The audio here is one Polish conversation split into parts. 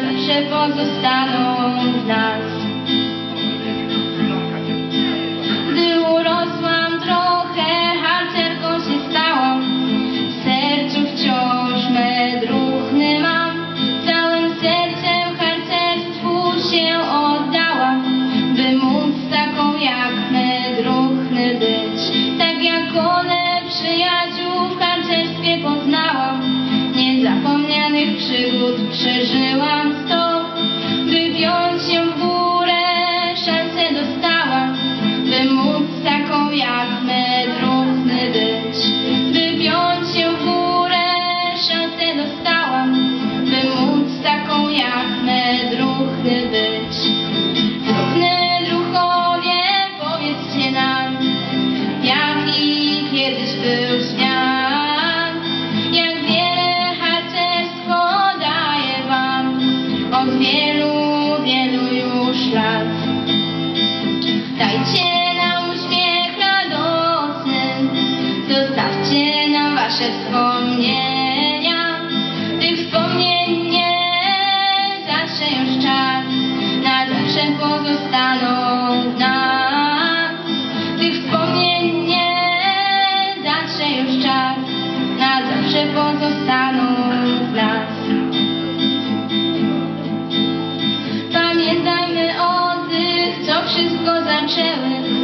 zawsze pozostaną w nas. Gdy urosłam trochę, harcerką się stałam, w sercu wciąż me druchny mam, całym sercem harcerstwu się oddałam, by móc taką jak me druchny być, tak jak one przyjaciół w harcerstwie poznałam, niezapomnianych przygód przeżyłam. druche de wszystko zaczęły.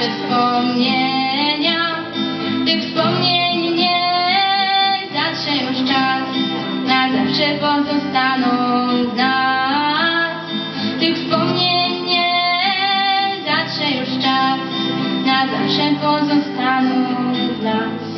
nasze wspomnienia. Tych wspomnień nie zatrze już czas. Na zawsze pozostaną z nas. Tych wspomnień nie zatrze już czas. Na zawsze pozostaną z nas.